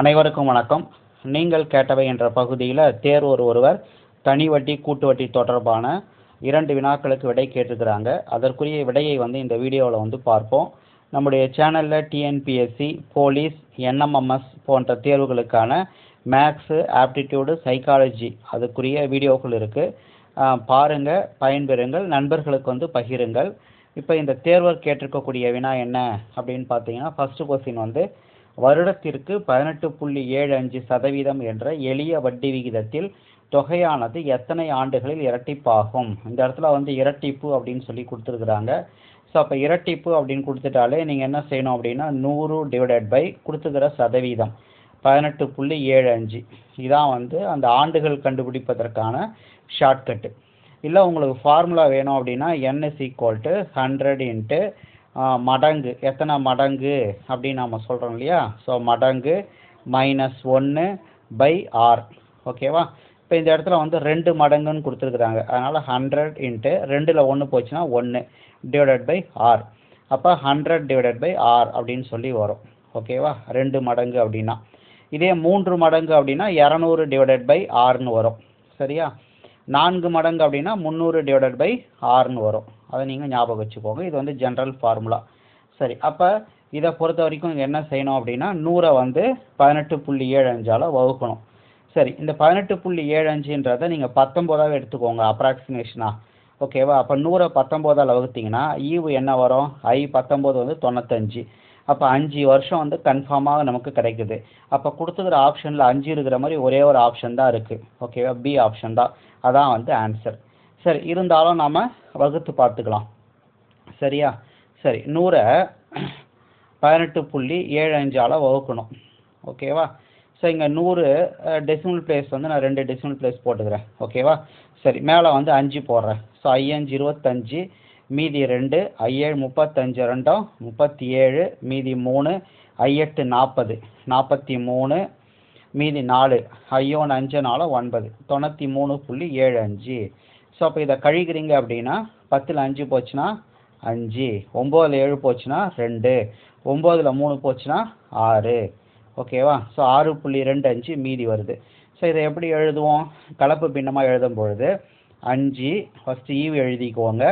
அனைவருக்கும் வணக்கம். நீங்கள் கேட்டவை என்ற பகுதியில் தேர்வோர் ஒருவர் தனி வட்டி கூட்டு வட்டி தொடர்பான இரண்டு வினாக்களுக்கு விடை கேட்டிருக்கிறாங்க. அதற்குரிய விடையை வந்து இந்த வீடியோவில் வந்து பார்ப்போம். நம்முடைய சேனலில் டிஎன்பிஎஸ்சி போலீஸ் என்எம்எம்எஸ் போன்ற தேர்வுகளுக்கான மேக்ஸு ஆப்டிடியூடு சைக்காலஜி அதுக்குரிய வீடியோக்கள் இருக்குது பாருங்கள் பயன்பெறுங்கள் நண்பர்களுக்கு வந்து பகிருங்கள். இப்போ இந்த தேர்வர் கேட்டிருக்கக்கூடிய வினா என்ன அப்படின்னு பார்த்தீங்கன்னா ஃபஸ்ட்டு கொஸ்டின் வந்து வருடத்திற்கு பதினெட்டு புள்ளி ஏழு அஞ்சு சதவீதம் என்ற எளிய வட்டி விகிதத்தில் தொகையானது எத்தனை ஆண்டுகளில் இரட்டிப்பாகும்? இந்த இடத்துல வந்து இரட்டிப்பு அப்படின்னு சொல்லி கொடுத்துருக்குறாங்க. ஸோ அப்போ இரட்டிப்பு அப்படின்னு கொடுத்துட்டாலே நீங்கள் என்ன செய்யணும் அப்படின்னா நூறு டிவைடட் பை கொடுத்துக்கிற சதவீதம். பதினெட்டு புள்ளி ஏழு அஞ்சு. இதான் வந்து அந்த ஆண்டுகள் கண்டுபிடிப்பதற்கான ஷார்ட்கட்டு இல்லை உங்களுக்கு ஃபார்முலா வேணும் அப்படின்னா N is equal to hundred into மடங்கு. எத்தனை மடங்கு அப்படின்னு நம்ம சொல்கிறோம் இல்லையா? ஸோ மடங்கு மைனஸ் ஒன்று பை ஆர் ஓகேவா இப்போ இந்த இடத்துல வந்து ரெண்டு மடங்குன்னு கொடுத்துருக்குறாங்க. அதனால் ஹண்ட்ரட் இன்ட்டு ரெண்டில் ஒன்று போச்சுன்னா ஒன்று டிவைடட் பை ஆர் அப்போ ஹண்ட்ரட் டிவைடட் பை ஆர் அப்படின்னு சொல்லி வரும். ஓகேவா ரெண்டு மடங்கு அப்படின்னா. இதே மூன்று மடங்கு அப்படின்னா இரநூறு டிவைடட் பை ஆறுன்னு வரும். சரியா? நான்கு மடங்கு அப்படின்னா முந்நூறு டிவைடட் பை ஆறுன்னு வரும். அதை நீங்கள் ஞாபகம் வச்சுக்கோங்க. இது வந்து ஜென்ரல் ஃபார்முலா சரி அப்போ இதை பொறுத்த வரைக்கும் என்ன செய்யணும் அப்படின்னா நூறை வந்து பதினெட்டு புள்ளி ஏழு அஞ்சால் வகுக்கணும். சரி இந்த பதினெட்டு புள்ளி ஏழு அஞ்சுன்றதை நீங்கள் பத்தொம்போதாவே எடுத்துக்கோங்க அப்ராக்சிமேஷனாக ஓகேவா அப்போ நூறை பத்தொம்போதால் வகுத்தீங்கன்னா ஈவு என்ன வரும்? ஐ பத்தொம்போது வந்து தொண்ணூத்தஞ்சு. அப்போ அஞ்சு வருஷம் வந்து கன்ஃபார்மாக நமக்கு கிடைக்குது. அப்போ கொடுத்துக்கிற ஆப்ஷனில் அஞ்சு இருக்கிற மாதிரி ஒரே ஒரு ஆப்ஷன் தான் இருக்குது ஓகேவா பி ஆப்ஷன் தான். அதான் வந்து ஆன்சர் சரி இருந்தாலும் நாம் வகுத்து பார்த்துக்கலாம். சரியா? சரி நூறை பதினெட்டு புள்ளி ஏழு அஞ்சால் வகுக்கணும். ஓகேவா ஸோ இங்கே நூறு டெசிமல் பிளேஸ் வந்து நான் ரெண்டு டெசிமல் பிளேஸ் போட்டுக்கிறேன். ஓகேவா சரி மேலே வந்து அஞ்சு போடுறேன். ஸோ ஐயஞ்சு இருபத்தஞ்சி மீதி ரெண்டு ஐயேழு முப்பத்தஞ்சு ரெண்டும் முப்பத்தி ஏழு மீதி மூணு ஐயெட்டு நாற்பது. நாற்பத்தி மூணு மீதி நாலு. ஐயோன் அஞ்சு நாலு ஒன்பது. தொண்ணூற்றி மூணு புள்ளி ஏழு அஞ்சு. ஸோ அப்போ இதை கழிக்கிறீங்க அப்படின்னா பத்தில் அஞ்சு போச்சுன்னா அஞ்சு. ஒம்போதில் ஏழு போச்சுன்னா ரெண்டு. ஒம்போதில் மூணு போச்சுன்னா ஆறு. ஓகேவா ஸோ ஆறு புள்ளி ரெண்டு அஞ்சு மீதி வருது. ஸோ இதை எப்படி எழுதுவோம்? கலப்பு பின்னமாக எழுதும் பொழுது அஞ்சு ஃபஸ்ட்டு ஈவு எழுதிக்குவோங்க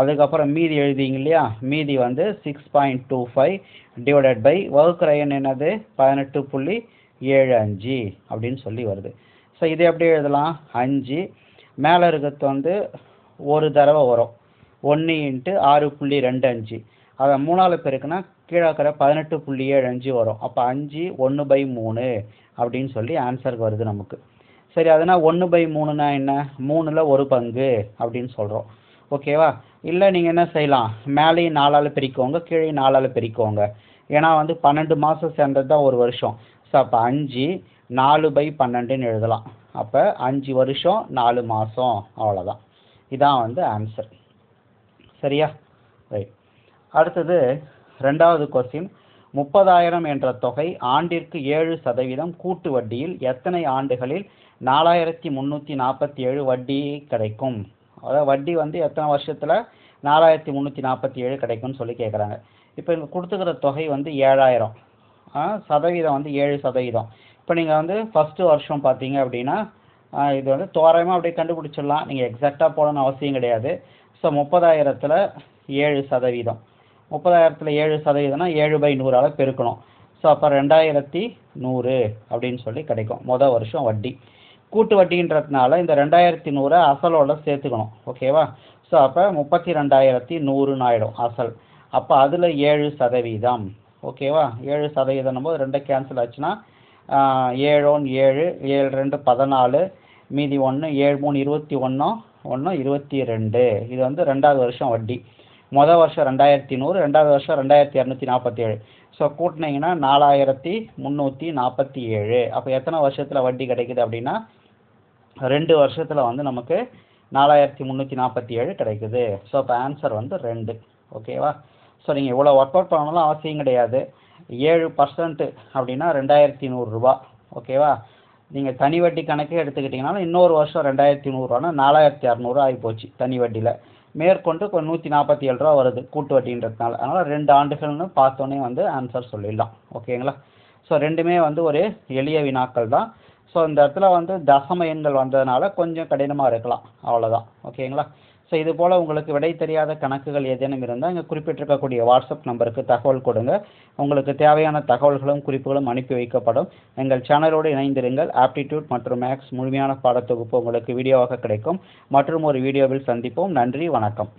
அதுக்கப்புறம் மீதி எழுதிங்க இல்லையா? மீதி வந்து six point two five divided by வகுக்கிற எண் என்னது? பதினெட்டு புள்ளி ஏழு அஞ்சு அப்படின்னு சொல்லி வருது. ஸோ இதை எப்படி எழுதலாம்? அஞ்சு. மேலே இருக்கிறது வந்து ஒரு தடவை வரும். ஒன்று இன்ட்டு ஆறு புள்ளி ரெண்டு அஞ்சு. அதை மூணால் பெருக்குனா கீழே இருக்கிற பதினெட்டு புள்ளி ஏழு அஞ்சு வரும். அப்போ அஞ்சு ஒன்று பை மூணு அப்படின்னு சொல்லி ஆன்சருக்கு வருது நமக்கு. சரி அதனால் ஒன்று பை மூணுனா என்ன? மூணில் ஒரு பங்கு அப்படின்னு சொல்கிறோம் ஓகேவா இல்லை நீங்கள் என்ன செய்யலாம்? மேலேயும் நாலால் பிரிக்கோங்க கீழே நாலால் பிரிக்கோங்க. ஏன்னா வந்து பன்னெண்டு மாதம் சேர்ந்தது தான் ஒரு வருஷம். ஸோ அப்போ அஞ்சு நாலு பை பன்னெண்டுன்னு எழுதலாம். அப்போ அஞ்சு வருஷம் நாலு மாதம் அவ்வளோதான் இதான் வந்து ஆன்சர் சரியா? ரைட் அடுத்தது ரெண்டாவது கொஸ்டின் முப்பதாயிரம் என்ற தொகை ஆண்டிற்கு ஏழு சதவீதம் கூட்டு வட்டியில் எத்தனை ஆண்டுகளில் நாலாயிரத்தி முந்நூற்றி நாற்பத்தி ஏழு வட்டி கிடைக்கும்? அதாவது வட்டி வந்து எத்தனை வருஷத்தில் நாலாயிரத்தி முந்நூற்றி நாற்பத்தி ஏழு கிடைக்கும்னு சொல்லி கேட்குறாங்க இப்போ இங்கே கொடுத்துக்கிற தொகை வந்து ஏழாயிரம். சதவீதம் வந்து ஏழு சதவீதம். இப்போ நீங்கள் வந்து ஃபஸ்ட்டு வருஷம் பார்த்தீங்க அப்படின்னா இது வந்து தோராயமாக அப்படியே கண்டுபிடிச்சிடலாம். நீங்கள் எக்ஸாக்டாக போடணும்னு அவசியம் கிடையாது. ஸோ முப்பதாயிரத்தில் ஏழு சதவீதம். முப்பதாயிரத்தில் ஏழு சதவீதம்னா ஏழு பை நூறால் பெருக்கணும். ஸோ அப்போ ரெண்டாயிரத்தி நூறு அப்படின்னு சொல்லி கிடைக்கும். மொதல் வருஷம் வட்டி. கூட்டு வட்டின்றதுனால இந்த ரெண்டாயிரத்தி நூறை அசலோட சேர்த்துக்கணும். ஓகேவா ஸோ அப்போ முப்பத்தி ரெண்டாயிரத்தி நூறுன்னு ஆகிடும் அசல். அப்போ அதில் ஏழு சதவீதம். ஓகேவா ஏழு சதவீதம் போது ரெண்டை கேன்சல் ஆச்சுன்னா ஏழோன் ஏழு ஏழு ரெண்டு பதினாலு மீதி ஒன்று ஏழு மூணு இருபத்தி ஒன்று ஒன்று இருபத்தி ரெண்டு. இது வந்து ரெண்டாவது வருஷம் வட்டி. மொதல் வருஷம் ரெண்டாயிரத்தி நூறு ரெண்டாவது வருஷம் ரெண்டாயிரத்தி இரநூத்தி நாற்பத்தி ஏழு ஸோ கூட்டினீங்கன்னா நாலாயிரத்தி முந்நூற்றி நாற்பத்தி ஏழு அப்போ எத்தனை வருஷத்தில் வட்டி கிடைக்குது அப்படின்னா ரெண்டு வருஷத்தில் வந்து நமக்கு நாலாயிரத்தி முந்நூற்றி நாற்பத்தி ஏழு கிடைக்குது. ஸோ அப்போ ஆன்சர் வந்து ரெண்டு. ஓகேவா ஸோ நீங்கள் இவ்வளோ ஒர்க் அவுட் பண்ணணும்லாம் அவசியம் கிடையாது. ஏழு பர்சன்ட்டு அப்படின்னா ரெண்டாயிரத்தி நூறுரூபா ஓகேவா? நீங்கள் தனி வட்டி கணக்கே எடுத்துக்கிட்டிங்கனாலும் இன்னொரு வருஷம் ரெண்டாயிரத்தி நூறுரூவானா நாலாயிரத்தி இரநூறு ஆகி போச்சு தனி வட்டியில். மேற்கொண்டு இப்போ நூற்றி நாற்பத்தி ஏழு ரூபா வருது கூட்டு வட்டின்றதுனால. அதனால் ரெண்டு ஆண்டுகள்னு பார்த்தோன்னே வந்து ஆன்சர் சொல்லிடலாம். ஓகேங்களா? ஸோ ரெண்டுமே வந்து ஒரு எளிய வினாக்கள் தான். ஸோ இந்த இடத்துல வந்து தசம எண்கள் வந்ததுனால கொஞ்சம் கடினமாக இருக்கலாம். அவ்வளோதான் ஓகேங்களா? ஸோ இது போல் உங்களுக்கு விடை தெரியாத கணக்குகள் ஏதேனும் இருந்தால் இங்கே குறிப்பிட்டிருக்கக்கூடிய வாட்ஸ்அப் நம்பருக்கு தகவல் கொடுங்க. உங்களுக்கு தேவையான தகவல்களும் குறிப்புகளும் அனுப்பி வைக்கப்படும். எங்கள் சேனலோடு இணைந்திருங்கள். ஆப்டிடியூட் மற்றும் மேக்ஸ் முழுமையான பாடத்தொகுப்பு உங்களுக்கு வீடியோவாக கிடைக்கும். மற்றும் ஒரு வீடியோவில் சந்திப்போம். நன்றி வணக்கம்.